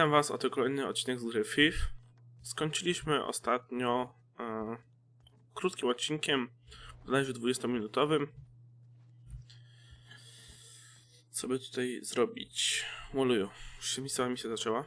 Witam Was, oto kolejny odcinek z gry FIF. Skończyliśmy ostatnio e, krótkim odcinkiem, bodajże 20-minutowym. Co by tutaj zrobić? Moluju. Już się mi cała misja zaczęła.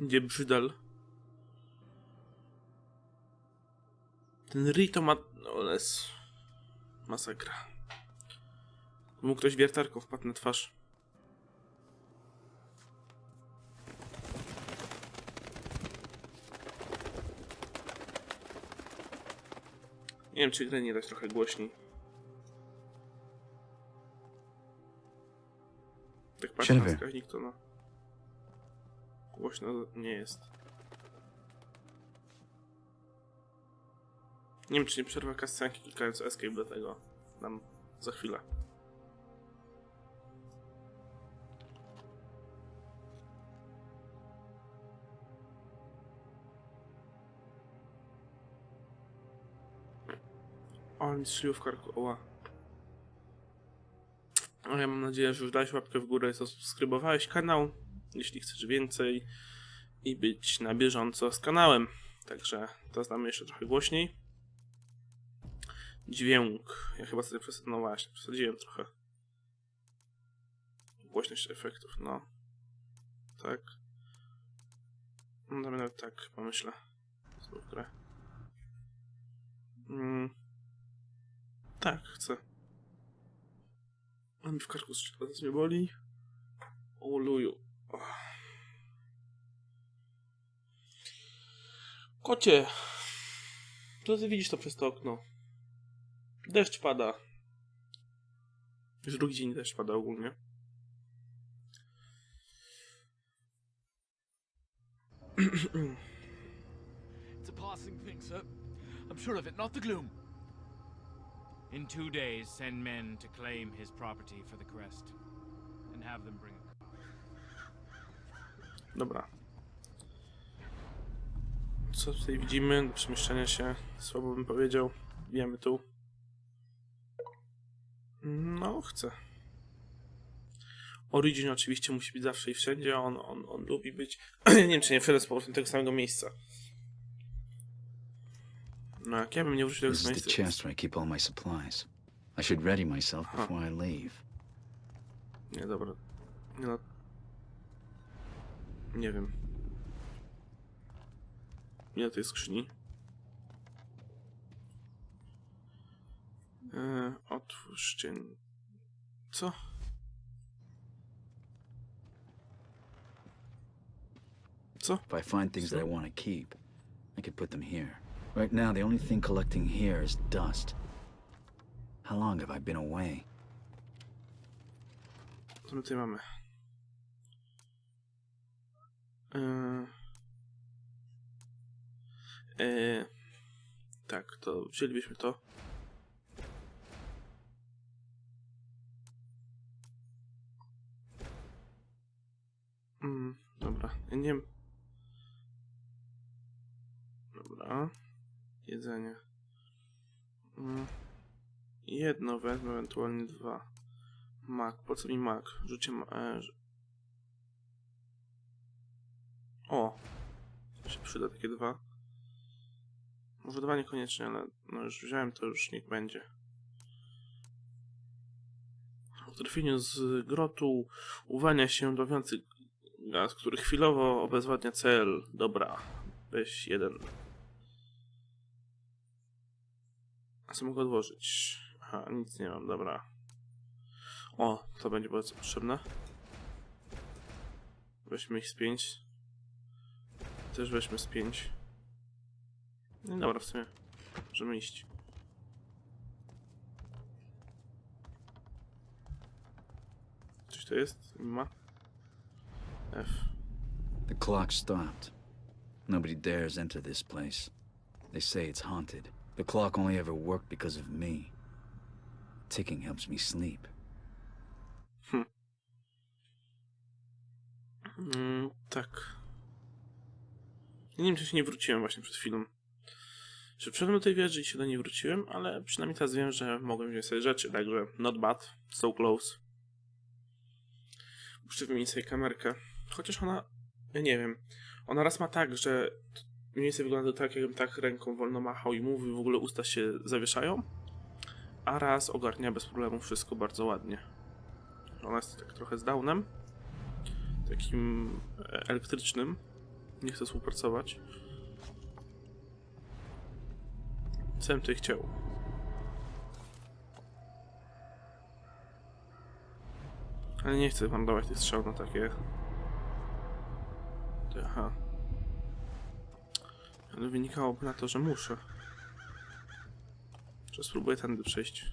Gdzie brzydal? Ten Rito ma... No, les. Masakra. Mu ktoś wiertarką wpadł na twarz. Nie wiem, czy grę nie dać trochę głośniej. Tak patrzę na wskaźnik, to no... Głośno nie jest. Nie wiem, czy nie przerwa kascenki klikając escape do tego. Nam za chwilę. O, mi strzeliło w karku, oła. Ale ja mam nadzieję, że już dałeś łapkę w górę i zasubskrybowałeś kanał, jeśli chcesz więcej i być na bieżąco z kanałem. Także to znamy jeszcze trochę głośniej. Dźwięk. Ja chyba sobie przesadzę. No przesadziłem trochę. Głośność efektów, no. Tak. No dobra, nawet tak pomyślę. Znów grę. Mm. Tak, chcę. On mi w karku strzela, teraz mnie boli. O. Och. Kocie! To ty widzisz to przez to okno. Deszcz pada. Już drugi dzień deszcz pada ogólnie. It's a passing thing, sir. I'm sure of it, not the gloom. In two days, send men to claim his property for the crest, and have them bring it. Dobra. Co tutaj widzimy? Do przemieszczania się, słabo bym powiedział. Wiemy tu. No, chcę. Origin oczywiście musi być zawsze i wszędzie, on, on, on lubi być. nie wiem, czy nie wszedł z powrotem tego samego miejsca. No, jak ja bym nie wrócił do This tego is the miejsca. chest where I keep all my supplies. I should ready myself Huh. before I leave. Nie, dobra. Nie no. Nie wiem. Ile tej skrzyni? Eee, otwórzcie. Co? Co? If I find things that I want to keep, I could put them here. Right now, the only thing collecting here is dust. How long have I been away? Co my tutaj mamy? Eee, eee, tak, to wzięlibyśmy to. Mm, dobra, ja nie wiem. Dobra. Jedzenie. Mm. Jedno wezmę, ewentualnie dwa. Mak, po co mi mak? Rzucie ma... E, o! Się przyda takie dwa. Może dwa niekoniecznie, ale no już wziąłem, to już niech będzie. W trafieniu z grotu uwania się dowiący gaz, który chwilowo obezwładnia cel. Dobra, weź jeden. A co mogę odłożyć? Aha, nic nie mam, dobra. O, to będzie bardzo potrzebne. Weźmy ich z 5. Też weźmy z 5. No dobra, w sumie. Możemy iść. Coś to jest? Nie ma? F. The clock stopped. Nobody dares enter this place. They say it's haunted. The clock only ever worked because of me. Ticking helps me sleep. Mm, tak. Ja nie wiem, czy się nie wróciłem właśnie przed chwilą. że wszedłem do tej wieży i się do niej wróciłem, ale przynajmniej teraz wiem, że mogłem wziąć sobie rzeczy, także not bad, so close. Wymienić sobie kamerkę. Chociaż ona, ja nie wiem, ona raz ma tak, że mniej więcej wygląda to tak, jakbym tak ręką wolno machał i mówi, w ogóle usta się zawieszają, a raz ogarnia bez problemu wszystko bardzo ładnie. Ona jest tak trochę z downem, takim e, elektrycznym, nie chcę współpracować. Co bym tutaj chciał? Ale nie chcę wam dawać tych strzał na takie... Ty, Aha. Ale wynikałoby na to, że muszę. Że spróbuję tędy przejść.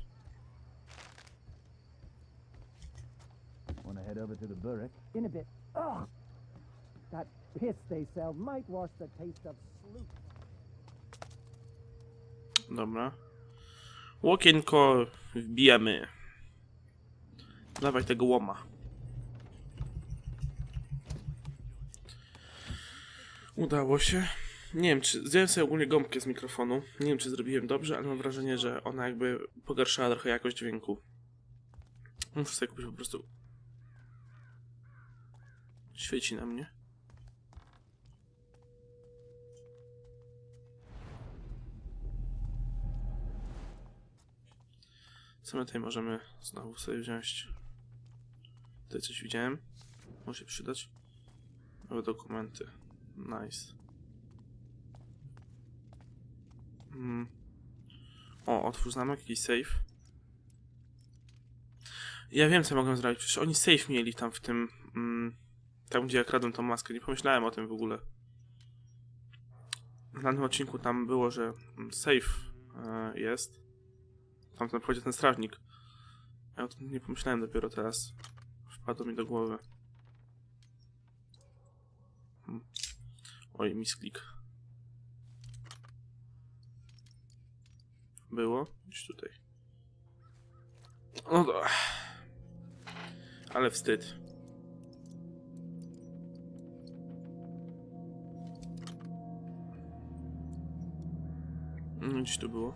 Want to head over to the Burrick? In a bit. Ugh! That piss they sell might wash the taste of sloop. Dobra. Łokienko wbijamy. Dawaj tego łoma. Udało się. Nie wiem, czy zdjąłem sobie ogólnie gąbkę z mikrofonu. Nie wiem, czy zrobiłem dobrze, ale mam wrażenie, że ona jakby pogarszała trochę jakość dźwięku. Muszę sobie kupić po prostu. Świeci na mnie. Co my tutaj możemy znowu sobie wziąć? Tutaj coś widziałem. Może się przydać. Nowe dokumenty. Nice. Mm. O, otwórz zamek, jakiś safe. Ja wiem, co mogę zrobić. Przecież oni safe mieli tam w tym... Mm, tam, gdzie ja kradłem tą maskę. Nie pomyślałem o tym w ogóle. W danym odcinku tam było, że mm, safe e, jest. Tam na wchodzie ten strażnik. Ja o tym nie pomyślałem dopiero teraz. Wpadło mi do głowy. Hmm. Oj, misklik. Było? Gdzieś tutaj. No to... Ale wstyd. No, Gdzieś tu było.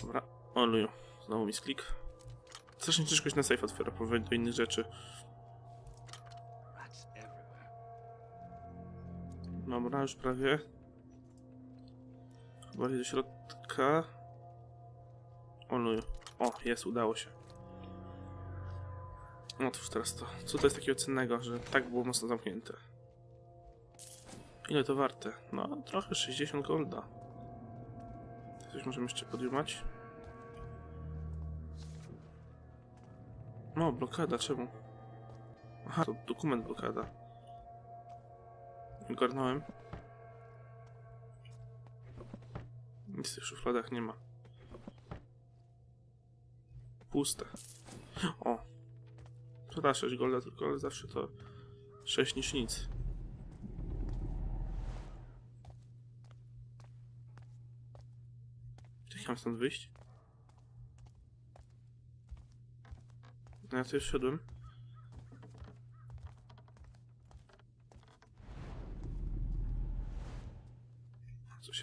Dobra. O luju. Znowu mi sklik. Strasznie ciężko się na safe otwiera, powoli do innych rzeczy. Dobra, już prawie. Chyba do środka. O luju. O, jest, udało się. Otwórz teraz to. Co to jest takiego cennego, że tak było mocno zamknięte? Ile to warte? No, trochę 60 golda. Coś możemy jeszcze podjumać? No, blokada, czemu? Aha, to dokument blokada. Ogarnąłem. Nic w tych szufladach nie ma. Puste. O! To da 6 golda tylko, ale zawsze to 6 niż nic. Czy ja mam stąd wyjść? No ja tu już szedłem.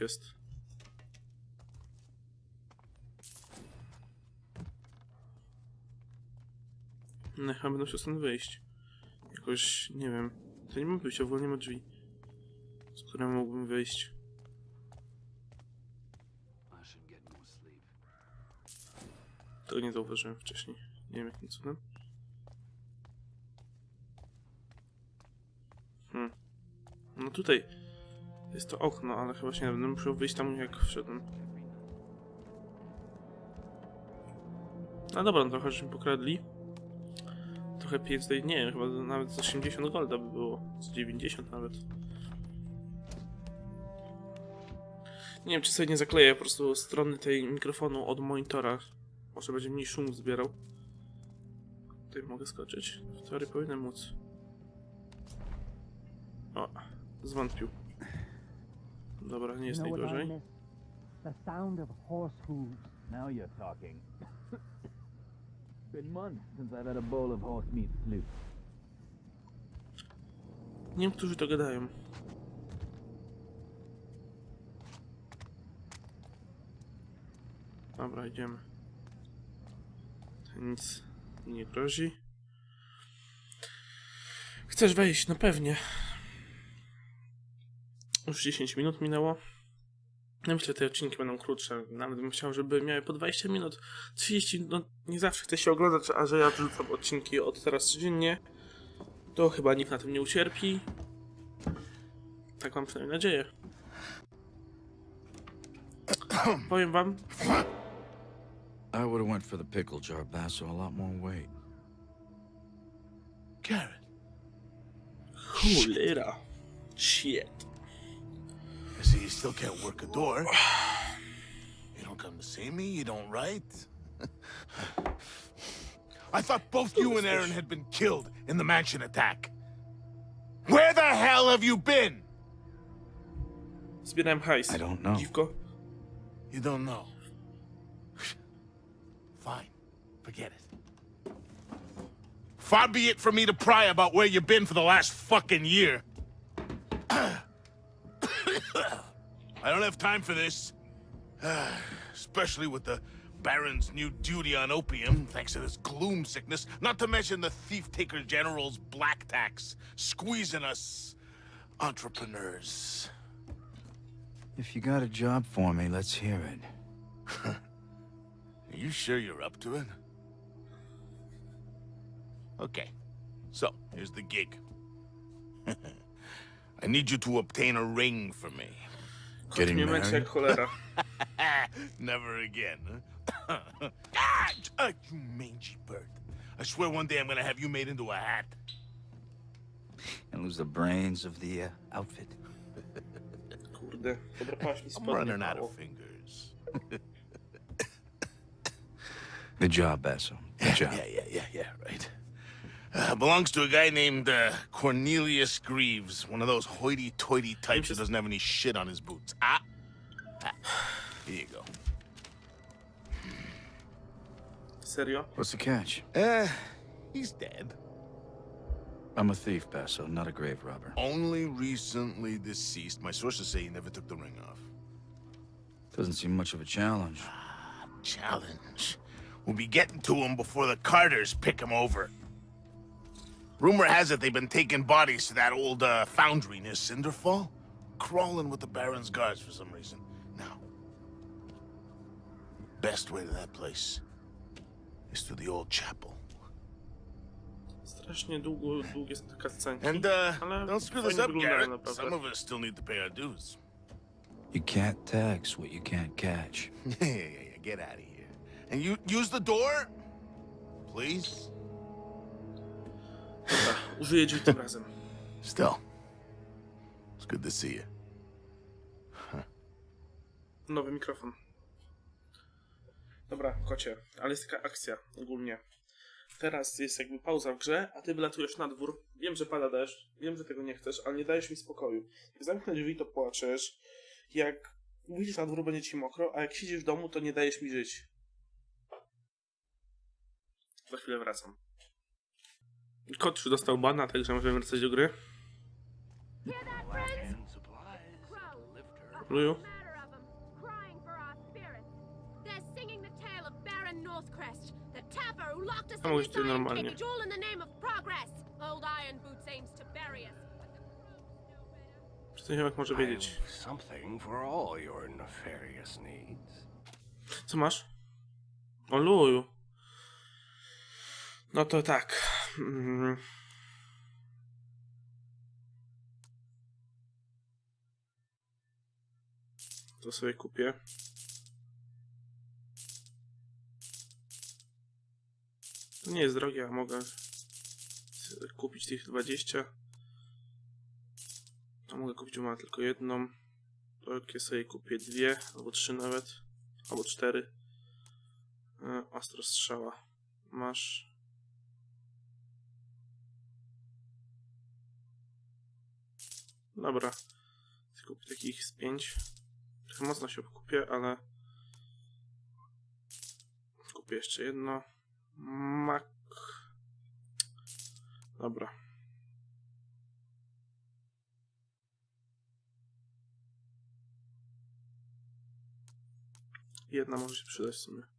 Jest. No chyba będę musiał stąd wyjść. Jakoś, nie wiem. To nie ma wyjścia, w ogóle nie ma drzwi. Z którym mógłbym wyjść. Tego nie zauważyłem wcześniej. Nie wiem jakim cudem. Hmm. No tutaj jest to okno, ale chyba się nie będę musiał wyjść tam jak wszedłem. No dobra, no trochę żeśmy pokradli. Trochę tutaj, nie wiem, chyba nawet z 80 golda by było. Z 90 nawet. Nie wiem, czy sobie nie zakleję po prostu strony tej mikrofonu od monitora. Może będzie mniej szum zbierał. Tutaj mogę skoczyć. W teorii powinienem móc. O, zwątpił. Dobra, nie jest najgorzej. The sound of horse hooves. Now you're talking. Been months since I've had a bowl of horse meat soup. Nie którzy to gadają. Dobra, idziemy. Nic nie grozi. Chcesz wejść? No pewnie. Już 10 minut minęło. Ja myślę, że te odcinki będą krótsze. Nawet bym chciał, żeby miały po 20 minut. 30, no nie zawsze chce się oglądać, a że ja wrzucam odcinki od teraz codziennie, to chyba nikt na tym nie ucierpi. Tak mam przynajmniej nadzieję. Powiem wam, I would have went for the pickle jar, Basso. A lot more weight. Garrett, cholera. Shit. I see you still can't work a door. You don't come to see me, you don't write. I thought both you and Aaron had been killed in the mansion attack. Where the hell have you been? It's been Zbierałem hajs. I don't know. Dziwko. You don't know. Fine. Forget it. Far be it from me to pry about where you've been for the last fucking year. I don't have time for this. Especially with the Baron's new duty on opium, thanks to this gloom sickness, not to mention the Thief Taker General's black tax, squeezing us entrepreneurs. If you got a job for me, let's hear it. Are you sure you're up to it? Okay, so here's the gig. I need you to obtain a ring for me. Getting married? cholera. Never again, huh? ah, you mangy bird. I swear one day I'm gonna have you made into a hat. And lose the brains of the uh, outfit. Kurde. Dobra, mi I'm spodnie running out of fingers. Good job, Basso. Good job. Yeah, yeah, yeah, yeah, right. Uh, belongs to a guy named uh, Cornelius Greaves, one of those hoity-toity types that doesn't have any shit on his boots. Ah, ah. here you go. Serio? What's the catch? Uh, he's dead. I'm a thief, Basso, not a grave robber. Only recently deceased. My sources say he never took the ring off. Doesn't seem much of a challenge. Challenge. We'll be getting to him before the Carters pick him over. Rumor has it they've been taking bodies to that old uh, foundry near Cinderfall. Crawling with the Baron's guards for some reason. Now, best way to that place is through the old chapel. Strasznie długo, długie są te cutscenki. And uh, ale don't screw this fajnie up, wyglądają Garrett. naprawdę. Some of us still need to pay our dues. You can't tax what you can't catch. yeah, yeah, yeah, yeah. Get out of here. And you use the door, please. Użyję drzwi tym razem. Still, it's good to see you. Nowy mikrofon. Dobra, kocie, ale jest taka akcja ogólnie. Teraz jest jakby pauza w grze, a ty wylatujesz na dwór. Wiem, że pada deszcz, wiem, że tego nie chcesz, ale nie dajesz mi spokoju. Jak zamknę drzwi, to płaczesz. Jak wyjdziesz na dwór, będzie ci mokro, a jak siedzisz w domu, to nie dajesz mi żyć. Za chwilę wracam. Kot już dostał bana, także możemy wracać do gry. Luju. A to iron normalnie. ziomek może wiedzieć? Co masz? O luju. No to tak. Mm. To sobie kupię. To nie jest drogie, a mogę kupić tych 20. To mogę kupić, mam tylko jedną. To jakie sobie kupię dwie, albo trzy nawet. Albo cztery. E, ostro strzała. Masz. Dobra. Kupię takich z pięć. Trochę mocno się kupię, ale. Kupię jeszcze jedno. Mak. Dobra. jedna może się przydać w sumie.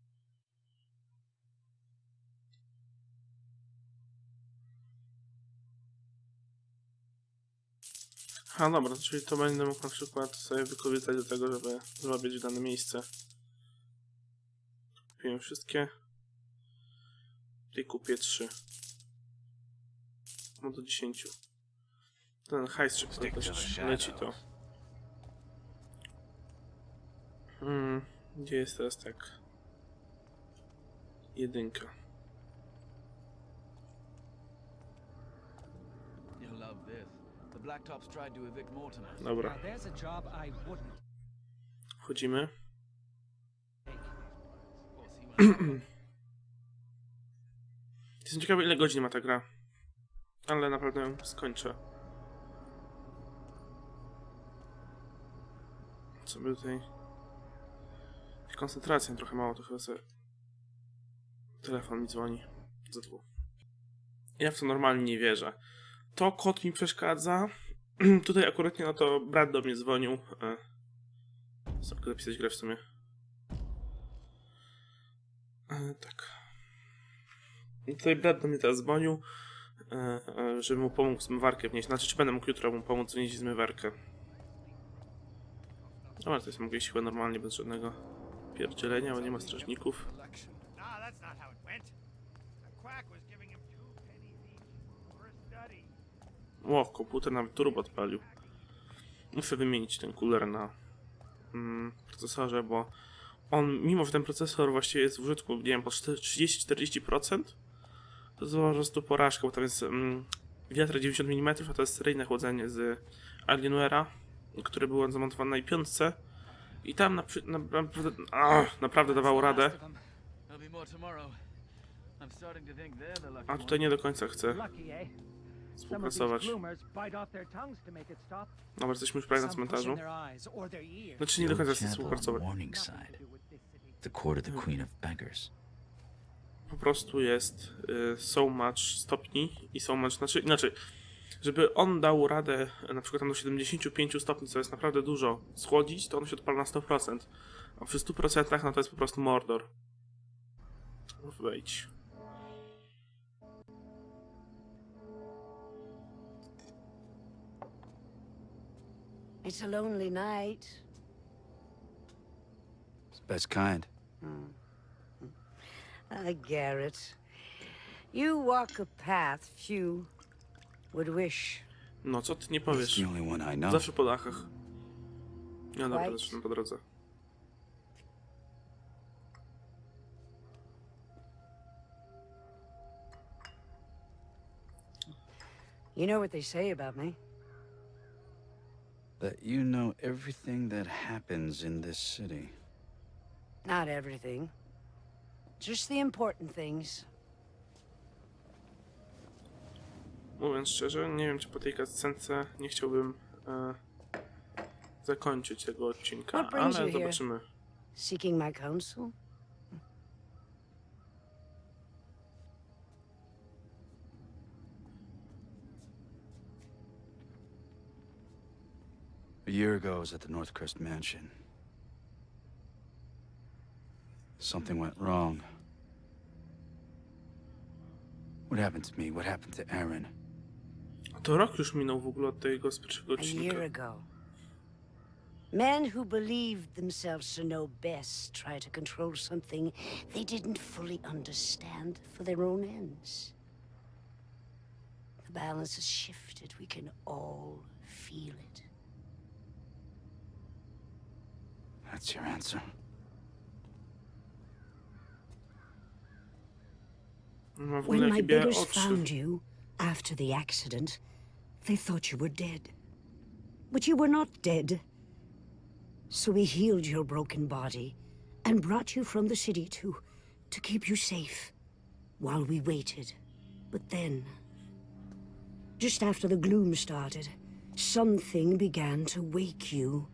A dobra, czyli to będę mógł na przykład sobie wykorzystać do tego, żeby zrobić dane miejsce. Kupiłem wszystkie. I kupię trzy. No do 10. Ten hajs szybko też leci to. Hmm, gdzie jest teraz tak? Jedynka. You'll love this. The Blacktops tried to evict Mortimer. Dobra, Now, there's a job I wouldn't wchodzimy. Jestem ciekawy ile godzin ma ta gra. Ale naprawdę ją skończę. Co by tutaj... Koncentracja trochę mało, to chyba sobie... Telefon mi dzwoni. Za dwóch. Ja w to normalnie nie wierzę. To kot mi przeszkadza. Tutaj akurat nie, no to brat do mnie dzwonił. E, Sobie zapisać grę w sumie. E, tak. Tutaj brat do mnie teraz dzwonił, e, żeby mu pomógł zmywarkę wnieść. Znaczy, czy będę mógł jutro mu pomóc wnieść zmywarkę. Dobra, to jest mogę iść chyba normalnie, bez żadnego pierdzielenia, bo nie ma strażników. No, that's not how it went. The quack was giving him two pennies each for a study. O, komputer nawet turbo odpalił. Muszę wymienić ten cooler na mm, procesorze, bo on, mimo że ten procesor właściwie jest w użytku, nie wiem, po 30-40%, to jest po prostu porażka, bo tam jest mm, wiatr 90 mm, a to jest seryjne chłodzenie z Alienware'a, które było zamontowane na i5 i tam na, na, naprawdę, ach, naprawdę dawało radę, a tutaj nie do końca chcę współpracować. Dobra, jesteśmy już prawie na cmentarzu. Znaczy nie do końca chcę współpracować. Po prostu jest y, so much stopni i so much, znaczy inaczej, żeby on dał radę na przykład tam do 75 stopni, co jest naprawdę dużo, schłodzić, to on się odpala na 100%, a przy 100% no to jest po prostu Mordor. Wejdź. It's a lonely night. It's the best kind. Ah, Garrett. You walk a path few would wish. No co ty nie It's powiesz? the only one I know. Zawsze po dachach. No dobra, White. zaczynam po drodze. You know what they say about me? That you know everything that happens in this city. Not everything. Just the important things. Mówiąc szczerze, nie wiem czy po tej cutscence nie chciałbym e, zakończyć tego odcinka, What brings ale you here? zobaczymy. Seeking my counsel? Year ago, I was at the Northcrest Mansion. Something went wrong. What happened to me? What happened to Aaron? A to rok już minął w ogóle od tego z pierwszego A odcinka. year ago. Men who believed themselves to know best try to control something they didn't fully understand for their own ends. The balance has shifted. We can all feel it. That's your answer. Ma w ogóle When my jakie białe beggars oczy. found you after the accident, they thought you were dead. But you were not dead. So we healed your broken body and brought you from the city to to keep you safe while we waited. But then just after the gloom started, something began to wake you.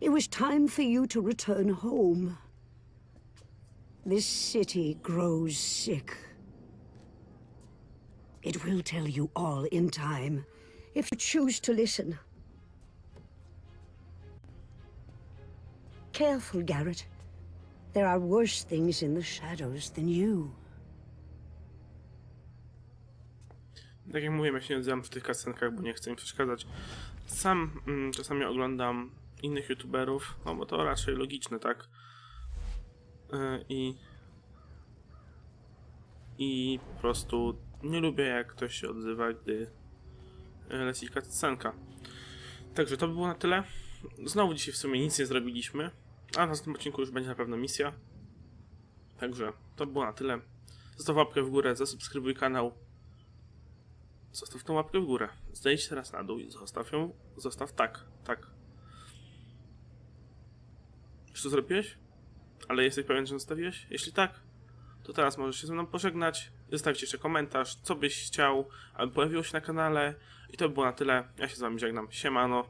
It was time for you to return home. This city grows sick. It will tell you all in time, if you choose to listen. Careful, Garrett. There are worse things in the shadows than you. Tak jak mówiłem, ja się nie przy tych kasenkach, bo nie chcę im przeszkadzać. Sam mm, czasami oglądam innych youtuberów, no bo to raczej logiczne, tak? Yy, I i po prostu nie lubię jak ktoś się odzywa, gdy leci cutscenka. Także to by było na tyle. Znowu dzisiaj w sumie nic nie zrobiliśmy, a w następnym odcinku już będzie na pewno misja. Także to było na tyle. Zostaw łapkę w górę, zasubskrybuj kanał. Zostaw tą łapkę w górę. Zejdź teraz na dół i zostaw ją. Zostaw tak, tak. Czy to zrobiłeś? Ale jesteś pewien, że zostawiłeś? Jeśli tak, to teraz możesz się ze mną pożegnać. Zostawić jeszcze komentarz, co byś chciał, aby pojawiło się na kanale. I to by było na tyle. Ja się z wami żegnam. Siemano.